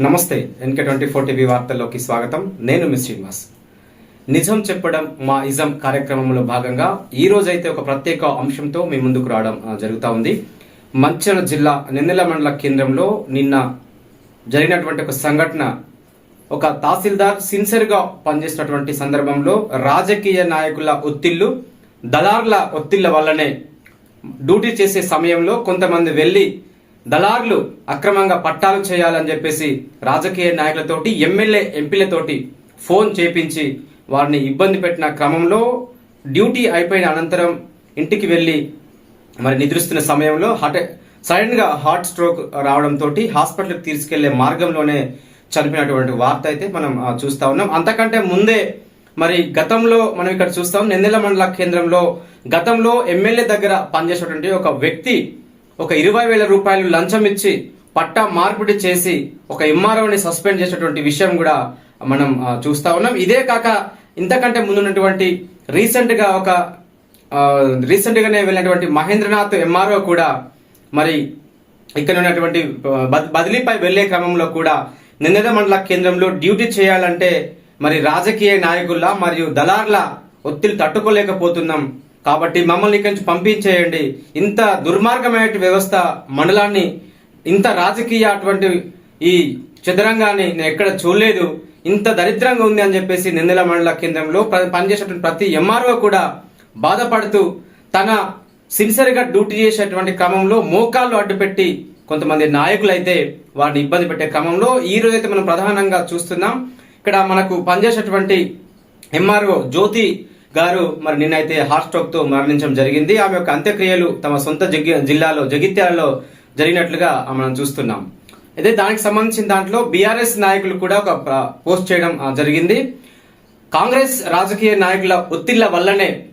నమస్తే NK twenty four TV వార్తల్లోకి స్వాగతం. నేను మిస్ శ్రీనివాస్. నిజం చెప్పడం మా ఇజం కార్యక్రమంలో భాగంగా ఈ రోజైతే ఒక ప్రత్యేక అంశంతో మీ ముందుకు రావడం జరుగుతూ ఉంది. మంచన జిల్లా నిన్నెల మండల కేంద్రంలో నిన్న జరిగినటువంటి ఒక సంఘటన ఒక తహసీల్దార్ సిన్సియర్గా పనిచేసినటువంటి సందర్భంలో రాజకీయ నాయకుల ఒత్తిళ్ళు దళారుల ఒత్తిళ్ళ వల్లనే డ్యూటీ చేసే సమయంలో కొంతమంది వెళ్ళి దళార్లు అక్రమంగా పట్టాలు చేయాలని చెప్పేసి రాజకీయ నాయకులతోటి ఎమ్మెల్యే ఎంపీలతోటి ఫోన్ చేపించి వారిని ఇబ్బంది పెట్టిన క్రమంలో డ్యూటీ అయిపోయిన అనంతరం ఇంటికి వెళ్ళి మరి నిద్రిస్తున్న సమయంలో హార్ట్ సడన్గా హార్ట్ స్ట్రోక్ రావడంతో హాస్పిటల్కి తీసుకెళ్ళే మార్గంలోనే చనిపోయినటువంటి వార్త అయితే మనం చూస్తూ చూస్తా ఉన్నాం. అంతకంటే ముందే మరి గతంలో మనం ఇక్కడ చూస్తాం నెందెల మండల కేంద్రంలో గతంలో ఎమ్మెల్యే దగ్గర పనిచేసేటువంటి ఒక వ్యక్తి ఒక ఇరవై వేల రూపాయలు లంచం ఇచ్చి పట్టా మార్పిడి చేసి ఒక ఎంఆర్ఓని సస్పెండ్ చేసినటువంటి విషయం కూడా మనం చూస్తా ఉన్నాం. ఇదే కాక ఇంతకంటే ముందున్నటువంటి రీసెంట్గా ఒక రీసెంట్గానే వెళ్ళినటువంటి మహేంద్రనాథ్ ఎంఆర్ఓ కూడా మరి ఇక్కడ ఉన్నటువంటి బదిలీపై వెళ్ళే క్రమంలో కూడా నిన్నద మండల కేంద్రంలో డ్యూటీ చేయాలంటే మరి రాజకీయ నాయకుల మరియు దళార్ల ఒత్తిడి తట్టుకోలేకపోతున్నాం. కాబట్టి మమ్మల్ని ఇక్కడి నుంచి పంపించేయండి. ఇంత దుర్మార్గమైన వ్యవస్థ మండలాన్ని ఇంత రాజకీయ అటువంటి ఈ చదరంగాన్ని నేను ఎక్కడ చూడలేదు. ఇంత దరిద్రంగా ఉంది అని చెప్పేసి నిందెల మండల కేంద్రంలో పనిచేసేటువంటి ప్రతి ఎంఆర్ఓ కూడా బాధపడుతూ తన సిన్సియర్గా డ్యూటీ చేసేటువంటి క్రమంలో మోకాళ్ళు అడ్డుపెట్టి కొంతమంది నాయకులు అయితే వారిని ఇబ్బంది పెట్టే క్రమంలో ఈ రోజు అయితే మనం ప్రధానంగా చూస్తున్నాం. ఇక్కడ మనకు పనిచేసేటువంటి ఎంఆర్ఓ జ్యోతి గారు మరి నిన్నైతే హార్ట్ స్ట్రోక్తో మరణించడం జరిగింది. ఆమె యొక్క అంత్యక్రియలు తమ సొంత జగి జిల్లాలో జగిత్యాలలో జరిగినట్లుగా మనం చూస్తున్నాం. అయితే దానికి సంబంధించిన దాంట్లో బీఆర్ఎస్ నాయకులు కూడా ఒక పోస్ట్ చేయడం జరిగింది. కాంగ్రెస్ రాజకీయ నాయకుల ఒత్తిళ్ళ వల్లనే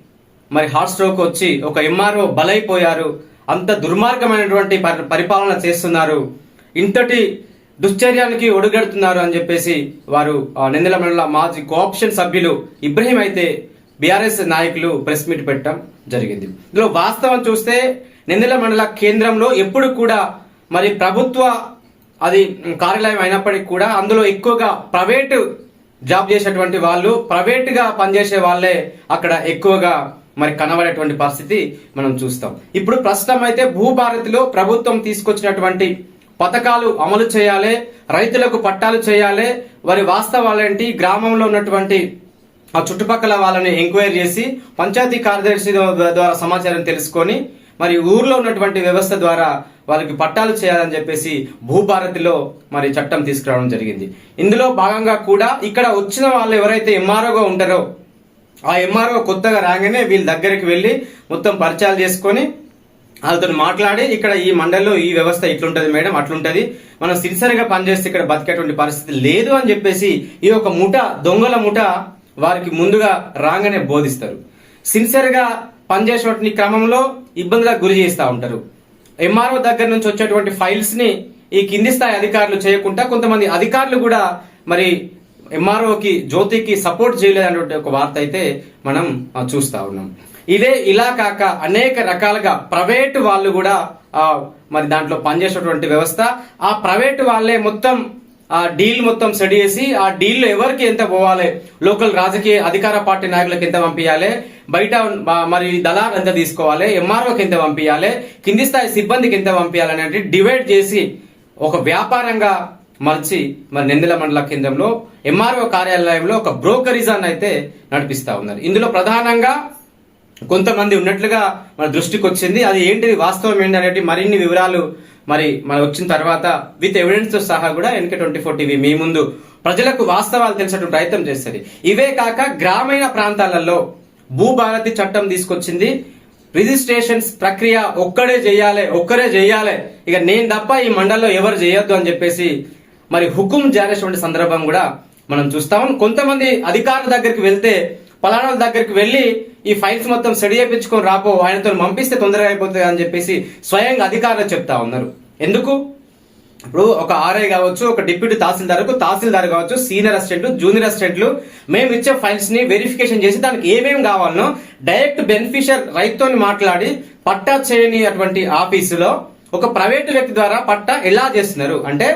మరి హార్ట్ స్ట్రోక్ వచ్చి ఒక ఎంఆర్ఓ బలైపోయారు. అంత దుర్మార్గమైనటువంటి పరి- పరిపాలన చేస్తున్నారు. ఇంతటి దుశ్చర్యానికి ఒడుగడుతున్నారు అని చెప్పేసి వారు ఆ, నిందల మండల మాజీ కోఆప్షన్ సభ్యులు ఇబ్రహీం అయితే బీఆర్ఎస్ నాయకులు ప్రెస్ మీట్ పెట్టడం జరిగింది. ఇందులో వాస్తవం చూస్తే నిందల మండల కేంద్రంలో ఎప్పుడు కూడా మరి ప్రభుత్వ అది కార్యాలయం అయినప్పటికీ కూడా అందులో ఎక్కువగా ప్రైవేటు జాబ్ చేసేటువంటి వాళ్ళు ప్రైవేట్గా పనిచేసే వాళ్ళే అక్కడ ఎక్కువగా మరి కనబడేటువంటి పరిస్థితి మనం చూస్తాం. ఇప్పుడు ప్రస్తుతం అయితే భూభారతిలో ప్రభుత్వం తీసుకొచ్చినటువంటి పథకాలు అమలు చేయాలి రైతులకు పట్టాలు చేయాలి. వారి వాస్తవాలేంటి? గ్రామంలో ఉన్నటువంటి ఆ చుట్టుపక్కల వాళ్ళని ఎంక్వైరీ చేసి పంచాయతీ కార్యదర్శి ద్వారా సమాచారం తెలుసుకొని మరి ఊర్లో ఉన్నటువంటి వ్యవస్థ ద్వారా వాళ్ళకి పట్టాలు చేయాలని చెప్పేసి భూభారతిలో మరి చట్టం తీసుకురావడం జరిగింది. ఇందులో భాగంగా కూడా ఇక్కడ వచ్చిన వాళ్ళు ఎవరైతే ఎంఆర్ఓగా ఉంటారో ఆ ఎంఆర్ఓ కొత్తగా రాగానే వీళ్ళ దగ్గరికి వెళ్ళి మొత్తం పరిచయాలు చేసుకొని వాళ్ళతో మాట్లాడి ఇక్కడ ఈ మండలిలో ఈ వ్యవస్థ ఇట్లుంటది మేడం అట్లుంటది మనం సిన్సియర్గా పనిచేస్తే ఇక్కడ బతికేటువంటి పరిస్థితి లేదు అని చెప్పేసి ఈ యొక్క ముఠ దొంగల ముఠ వారికి ముందుగా రాగానే బోధిస్తారు. సిన్సియర్గా పనిచేసేటువంటి క్రమంలో ఇబ్బందులకు గురి చేస్తూ ఉంటారు. ఎంఆర్ఓ దగ్గర నుంచి వచ్చేటువంటి ఫైల్స్ని ఈ కింది స్థాయి అధికారులు చేయకుండా కొంతమంది అధికారులు కూడా మరి ఎంఆర్ఓకి జ్యోతికి సపోర్ట్ చేయలేదనే ఒక వార్త అయితే మనం చూస్తా ఉన్నాం. ఇదే ఇలా కాక అనేక రకాలుగా ప్రైవేటు వాళ్ళు కూడా మరి దాంట్లో పనిచేసేటువంటి వ్యవస్థ ఆ ప్రైవేటు వాళ్ళే మొత్తం ఆ డీల్ మొత్తం స్టడీ చేసి ఆ డీల్లో ఎవరికి ఎంత పోవాలి? లోకల్ రాజకీయ అధికార పార్టీ నాయకులకు ఎంత పంపించాలి? బయట మరి దళార్ ఎంత తీసుకోవాలి? ఎంఆర్ఓకి ఎంత పంపించాలి? కింది స్థాయి సిబ్బందికి ఎంత పంపించాలి అనేది డివైడ్ చేసి ఒక వ్యాపారంగా మలిచి మరి నెందెల మండల కేంద్రంలో ఎంఆర్ఓ కార్యాలయంలో ఒక బ్రోకరిజాన్ని అయితే నడిపిస్తూ ఉన్నారు. ఇందులో ప్రధానంగా కొంతమంది ఉన్నట్లుగా మన దృష్టికి వచ్చింది అది ఏంటిది? వాస్తవం ఏంటి అనేది మరిన్ని వివరాలు మరి మనం వచ్చిన తర్వాత విత్ ఎవిడెన్స్తో సహా కూడా ఎన్కే ట్వంటీ ఫోర్ టీవీ మీ ముందు ప్రజలకు వాస్తవాలు తెలిసేటువంటి ప్రయత్నం చేస్తుంది. ఇవే కాక గ్రామీణ ప్రాంతాలలో భూభారతి చట్టం తీసుకొచ్చింది. రిజిస్ట్రేషన్స్ ప్రక్రియ ఒక్కడే చేయాలి ఒక్కరే చేయాలి. ఇక నేను తప్ప ఈ మండలంలో ఎవరు చేయొద్దు అని చెప్పేసి మరి హుకుం జారేటువంటి సందర్భం కూడా మనం చూస్తాం. కొంతమంది అధికారుల దగ్గరికి వెళ్తే పలానా దగ్గరికి వెళ్ళి ఈ ఫైల్స్ మొత్తం సెడి చేయించుకొని రాపో ఆయనతో పంపిస్తే తొందరగా అయిపోతుంది అని చెప్పేసి స్వయంగా అధికారులు చెప్తా ఉన్నారు. ఎందుకు? ఇప్పుడు ఒక ఆర్ఐ కావచ్చు ఒక డిప్యూటీ తహసీల్దార్ తహసీల్దార్ కావచ్చు సీనియర్ అసిస్టెంట్ జూనియర్ అసిస్టెంట్లు మేము ఇచ్చే ఫైల్స్ని వెరిఫికేషన్ చేసి దానికి ఏమేమి కావాలనో డైరెక్ట్ బెనిఫిషియర్ రైతుతో మాట్లాడి పట్టా చేయని అటువంటి ఆఫీసులో ఒక ప్రైవేటు వ్యక్తి ద్వారా పట్టా ఎలా చేస్తున్నారు? అంటే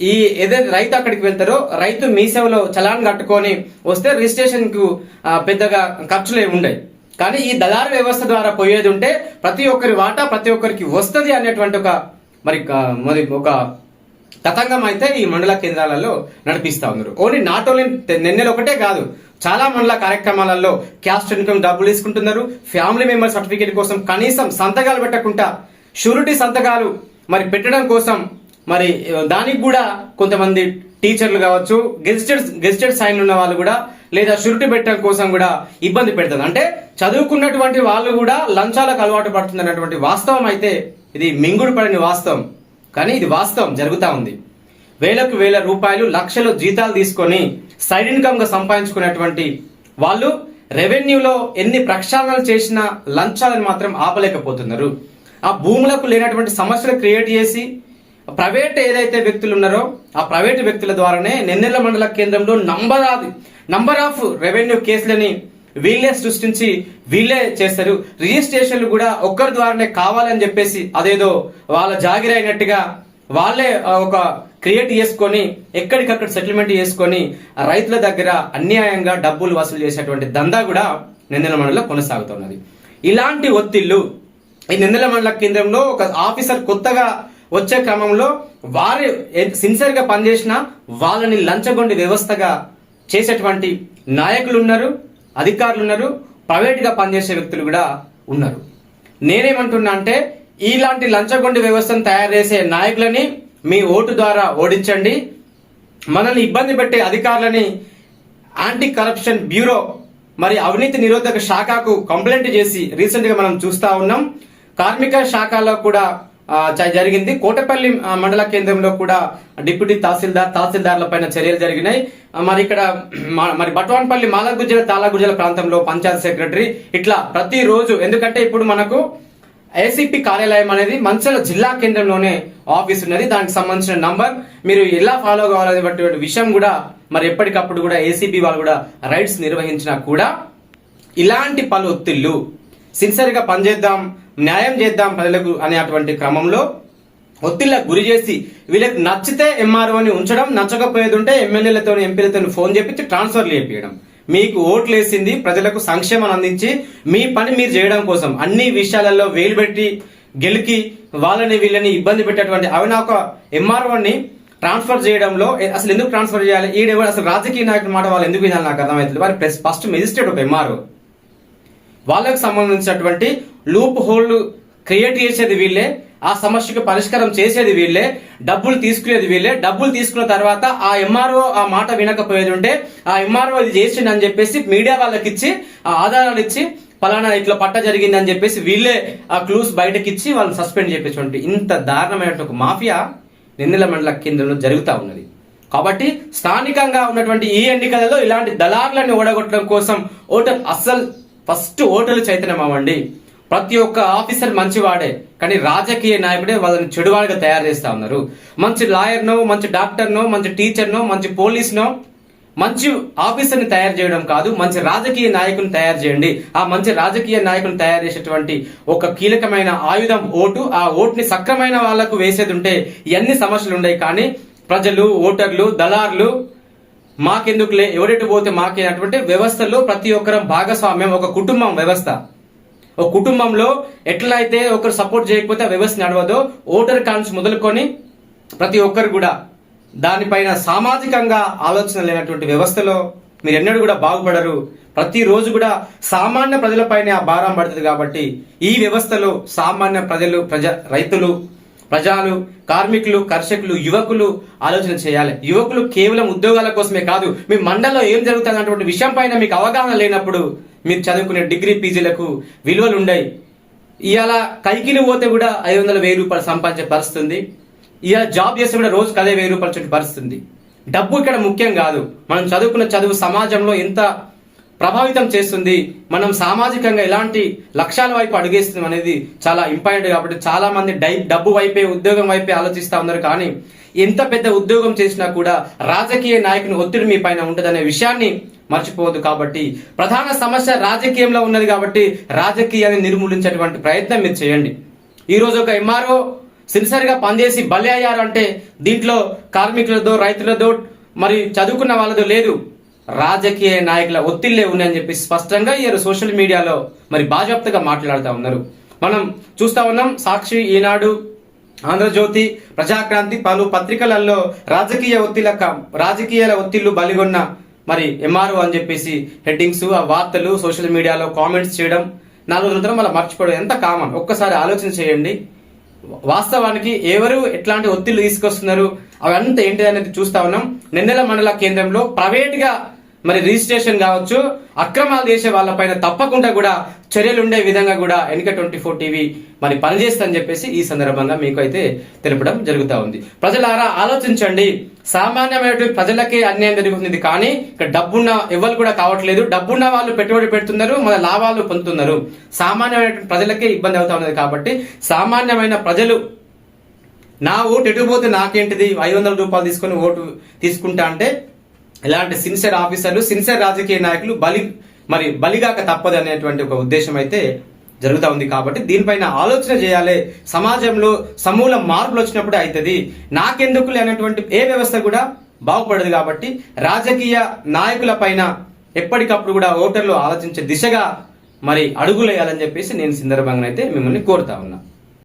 ఈ ఏదైతే రైతు అక్కడికి వెళ్తారో రైతు మీ సేవలో చలాన్ కట్టుకొని వస్తే రిజిస్ట్రేషన్కు పెద్దగా ఖర్చులు ఏమి ఉండవు కానీ ఈ దళారు వ్యవస్థ ద్వారా పోయేది ఉంటే ప్రతి ఒక్కరి వాటా ప్రతి ఒక్కరికి వస్తుంది అనేటువంటి ఒక మరి మరి ఒక తతంగం అయితే ఈ మండల కేంద్రాలలో నడిపిస్తూ ఉన్నారు. ఓన్లీ నాట్ ఓన్లీ నిన్నెలు ఒకటే కాదు. చాలా మండల కార్యక్రమాలలో క్యాస్ట్ ఇన్కమ్ డబ్బులు తీసుకుంటున్నారు ఫ్యామిలీ మెంబర్ సర్టిఫికేట్ కోసం కనీసం సంతకాలు పెట్టకుండా షూరిటీ సంతకాలు మరి పెట్టడం కోసం మరి దానికి కూడా కొంతమంది టీచర్లు కావచ్చు గెజిటెడ్ గెజిటెడ్ సైన్ ఉన్న వాళ్ళు కూడా లేదా షూరిటీ పెట్టడం కోసం కూడా ఇబ్బంది పెడుతుంది అంటే చదువుకున్నటువంటి వాళ్ళు కూడా లంచాలకు అలవాటు పడుతుంది అన్నటువంటి వాస్తవం అయితే ఇది మింగుడు పడని వాస్తవం. కానీ ఇది వాస్తవం జరుగుతూ ఉంది. వేలకు వేల రూపాయలు లక్షలు జీతాలు తీసుకొని సైడ్ ఇన్కమ్గా సంపాదించుకునేటువంటి సంపాదించుకున్నటువంటి వాళ్ళు రెవెన్యూలో ఎన్ని ప్రక్షాళనలు చేసినా లంచాలను మాత్రం ఆపలేకపోతున్నారు. ఆ భూములకు లేనటువంటి సమస్యలు క్రియేట్ చేసి ప్రైవేట్ ఏదైతే వ్యక్తులు ఉన్నారో ఆ ప్రైవేట్ వ్యక్తుల ద్వారానే నెన్నెల మండల కేంద్రంలో number of number of revenue కేసులని వీళ్ళే సృష్టించి వీళ్ళే చేస్తారు. రిజిస్ట్రేషన్లు కూడా ఒక్కరి ద్వారానే కావాలని చెప్పేసి అదేదో వాళ్ళ జాగిరి అయినట్టుగా వాళ్ళే ఒక క్రియేట్ చేసుకొని ఎక్కడికక్కడ సెటిల్మెంట్ చేసుకొని రైతుల దగ్గర అన్యాయంగా డబ్బులు వసూలు చేసేటువంటి దందా కూడా నిందల కొనసాగుతున్నది. ఇలాంటి ఒత్తిళ్ళు ఈ నిందల మండల కేంద్రంలో ఒక ఆఫీసర్ కొత్తగా వచ్చే క్రమంలో వారు సిన్సియర్గా పనిచేసిన వాళ్ళని లంచగొండి వ్యవస్థగా చేసేటువంటి నాయకులు ఉన్నారు అధికారులు ఉన్నారు ప్రైవేట్గా పనిచేసే వ్యక్తులు కూడా ఉన్నారు. నేనేమంటున్నా అంటే ఇలాంటి లంచగొండి వ్యవస్థను తయారు చేసే నాయకులని మీ ఓటు ద్వారా ఓడించండి. మనల్ని ఇబ్బంది పెట్టే అధికారులని యాంటీ కరప్షన్ బ్యూరో మరి అవినీతి నిరోధక శాఖకు కంప్లైంట్ చేసి రీసెంట్గా మనం చూస్తూ ఉన్నాం. కార్మిక శాఖలో కూడా జరిగింది. కోటపల్లి మండల కేంద్రంలో కూడా డిప్యూటీ తహసీల్దార్ తహసీల్దార్ల పైన చర్యలు జరిగినాయి. మరి ఇక్కడ మా- మరి బట్వాన్పల్లి మాలగుజ్జల తాళగుజ్జల ప్రాంతంలో పంచాయత్ సెక్రటరీ ఇట్లా ప్రతిరోజు ఎందుకంటే ఇప్పుడు మనకు ఏసీపీ కార్యాలయం అనేది మంచిర్యాల జిల్లా కేంద్రంలోనే ఆఫీస్ ఉన్నది. దానికి సంబంధించిన నంబర్ మీరు ఎలా ఫాలో కావాలనేటువంటి విషయం కూడా మరి ఎప్పటికప్పుడు కూడా ఏసీబీ వాళ్ళు కూడా రైడ్స్ నిర్వహించినా కూడా ఇలాంటి పలు ఒత్తిళ్ళు సిన్సియర్గా పనిచేద్దాం న్యాయం చేద్దాం ప్రజలకు అనేటువంటి క్రమంలో ఒత్తిళ్ళకు గురి చేసి వీళ్ళకి నచ్చితే ఎంఆర్ఓని ఉంచడం నచ్చకపోయేది ఉంటే ఎమ్మెల్యేలతో ఎంపీలతో ఫోన్ చేపించి ట్రాన్స్ఫర్లు చేపించడం మీకు ఓట్లు వేసింది ప్రజలకు సంక్షేమం అందించి మీ పని మీరు చేయడం కోసం. అన్ని విషయాలలో వేలు పెట్టి గెలికి వాళ్ళని వీళ్ళని ఇబ్బంది పెట్టేటువంటి అవి ఒక ఎంఆర్ఓని ట్రాన్స్ఫర్ చేయడంలో అసలు ఎందుకు ట్రాన్స్ఫర్ చేయాలి? ఈడెవరు అసలు రాజకీయ నాయకుల మాట వాళ్ళు ఎందుకు వినాలి? నాకు అర్థమవుతుంది. వారి ఫస్ట్ మెజిస్ట్రేట్ ఒక ఎంఆర్ఓ వాళ్ళకు సంబంధించినటువంటి లూప్ హోల్ క్రియేట్ చేసేది వీళ్ళే ఆ సమస్యకు పరిష్కారం చేసేది వీళ్ళే డబ్బులు తీసుకునేది వీళ్ళే డబ్బులు తీసుకున్న తర్వాత ఆ ఎంఆర్ఓ ఆ మాట వినకపోయేది ఉంటే ఆ ఎంఆర్ఓ ఇది చేసిండు అని చెప్పేసి మీడియా వాళ్ళకి ఇచ్చి ఆ ఆధారాలు ఇచ్చి పలానా ఇట్లా పట్ట జరిగింది అని చెప్పేసి వీళ్ళే ఆ క్లూస్ బయటకి ఇచ్చి వాళ్ళని సస్పెండ్ చేపించుకుంటే ఇంత దారుణమైన ఒక మాఫియా నిందల మండల కేంద్రంలో జరుగుతూ ఉన్నది. కాబట్టి స్థానికంగా ఉన్నటువంటి ఈ ఎన్నికలలో ఇలాంటి దళారులను ఓడగొట్టడం కోసం ఓటర్ అస్సలు ఫస్ట్ ఓటర్లు చైతన్యం అవ్వండి ప్రతి ఒక్క ఆఫీసర్ మంచివాడే కానీ రాజకీయ నాయకుడే వాళ్ళని చెడువాడిగా తయారు చేస్తా ఉన్నారు. మంచి లాయర్నో మంచి డాక్టర్నో మంచి టీచర్నో మంచి పోలీస్నో మంచి ఆఫీసర్ని తయారు చేయడం కాదు మంచి రాజకీయ నాయకుని తయారు చేయండి. ఆ మంచి రాజకీయ నాయకుని తయారు చేసేటువంటి ఒక కీలకమైన ఆయుధం ఓటు. ఆ ఓటుని సక్రమైన వాళ్ళకు వేసేది ఉంటే ఎన్ని సమస్యలు ఉండేవి కానీ ప్రజలు ఓటర్లు దళారులు మాకెందుకులే? ఎవరెటు పోతే మాకే? అటువంటి వ్యవస్థలో ప్రతి ఒక్కరం భాగస్వామ్యం ఒక కుటుంబం వ్యవస్థ. ఒక కుటుంబంలో ఎట్లయితే ఒకరు సపోర్ట్ చేయకపోతే ఆ వ్యవస్థ నడవదో. ఓటర్ కాన్స్ మొదలుకొని ప్రతి ఒక్కరు కూడా దానిపైన సామాజికంగా ఆలోచన లేనటువంటి వ్యవస్థలో మీరు ఎన్నడూ కూడా బాగుపడరు. ప్రతిరోజు కూడా సామాన్య ప్రజలపైనే ఆ భారం పడుతుంది కాబట్టి ఈ వ్యవస్థలో సామాన్య ప్రజలు ప్రజ రైతులు ప్రజలు కార్మికులు కర్షకులు యువకులు ఆలోచన చేయాలి. యువకులు కేవలం ఉద్యోగాల కోసమే కాదు మీ మండలంలో ఏం జరుగుతుంది అన్నటువంటి విషయం పైన మీకు అవగాహన లేనప్పుడు మీరు చదువుకునే డిగ్రీ పీజీలకు విలువలు ఉండయి ఇవాళ కైకిలు పోతే కూడా ఐదు వందల వెయ్యి రూపాయలు సంపాదించే పరిస్థితుంది. ఇవాళ జాబ్ చేస్తే కూడా రోజుకి అదే వెయ్యి రూపాయల చుట్టూ పరిస్థితుంది. డబ్బు ఇక్కడ ముఖ్యం కాదు. మనం చదువుకున్న చదువు సమాజంలో ఎంత ప్రభావితం చేస్తుంది. మనం సామాజికంగా ఎలాంటి లక్ష్యాల వైపు అడుగేస్తుంది అనేది చాలా ఇంపార్టెంట్ కాబట్టి చాలా మంది డై డబ్బు వైపే ఉద్యోగం వైపే ఆలోచిస్తూ ఉన్నారు. కానీ ఎంత పెద్ద ఉద్యోగం చేసినా కూడా రాజకీయ నాయకుని ఒత్తిడి మీ పైన ఉంటుందనే విషయాన్ని మర్చిపోవద్దు కాబట్టి ప్రధాన సమస్య రాజకీయంలో ఉన్నది కాబట్టి రాజకీయాన్ని నిర్మూలించేటువంటి ప్రయత్నం మీరు చేయండి. ఈ రోజు ఒక ఎంఆర్ఓ సిన్సర్గా పనిచేసి బలి అయ్యారంటే దీంట్లో కార్మికులతో రైతులతో మరి చదువుకున్న వాళ్ళతో లేదు. రాజకీయ నాయకుల ఒత్తిళ్ళే ఉన్నాయని చెప్పి స్పష్టంగా ఈయన సోషల్ మీడియాలో మరి బాజాప్తగా మాట్లాడుతూ ఉన్నారు. మనం చూస్తా ఉన్నాం సాక్షి ఈనాడు ఆంధ్రజ్యోతి ప్రజాక్రాంతి పలు పత్రికలలో రాజకీయ ఒత్తిళ్ళ రాజకీయాల ఒత్తిళ్ళు బలిగొన్న మరి ఎంఆర్ఓ అని చెప్పేసి హెడ్డింగ్స్ ఆ వార్తలు సోషల్ మీడియాలో కామెంట్స్ చేయడం నాలుగు రోజుల మళ్ళీ మర్చిపోవడం ఎంత కామన్? ఒక్కసారి ఆలోచన చేయండి. వాస్తవానికి ఎవరు ఎట్లాంటి ఒత్తిళ్ళు తీసుకొస్తున్నారు? అవంతా ఏంటి అనేది చూస్తా ఉన్నాం. నిన్నెల మండల కేంద్రంలో ప్రైవేట్గా మరి రిజిస్ట్రేషన్ కావచ్చు అక్రమాలు చేసే వాళ్ళపైన తప్పకుండా కూడా చర్యలు ఉండే విధంగా కూడా ఎన్నిక ట్వంటీ ఫోర్ టీవీ మరి పనిచేస్తుందని చెప్పేసి ఈ సందర్భంగా మీకు అయితే తెలపడం జరుగుతూ ఉంది. ప్రజలారా ఆలోచించండి. సామాన్యమైనటువంటి ప్రజలకే అన్యాయం జరుగుతుంది కానీ ఇక్కడ డబ్బున్న ఎవరు కూడా కావట్లేదు. డబ్బున్న వాళ్ళు పెట్టుబడి పెడుతున్నారు మన లాభాలు పొందుతున్నారు. సామాన్యమైనటువంటి ప్రజలకే ఇబ్బంది అవుతా ఉన్నది కాబట్టి సామాన్యమైన ప్రజలు నా ఓటు ఎటుపోతే నాకేంటిది? ఐదు వందల రూపాయలు తీసుకొని ఓటు తీసుకుంటా అంటే ఇలాంటి సిన్సియర్ ఆఫీసర్లు సిన్సియర్ రాజకీయ నాయకులు బలి మరి బలిగాక తప్పదు అనేటువంటి ఒక ఉద్దేశం అయితే జరుగుతూ ఉంది కాబట్టి దీనిపైన ఆలోచన చేయాలి. సమాజంలో సమూల మార్పులు వచ్చినప్పుడు అవుతుంది నాకెందుకు అనేటువంటి ఏ వ్యవస్థ కూడా బాగుపడదు కాబట్టి రాజకీయ నాయకుల పైన ఎప్పటికప్పుడు కూడా ఓటర్లు ఆలోచించే దిశగా మరి అడుగులేయాలని చెప్పేసి నేను సందర్భంగా అయితే మిమ్మల్ని కోరుతా ఉన్నా.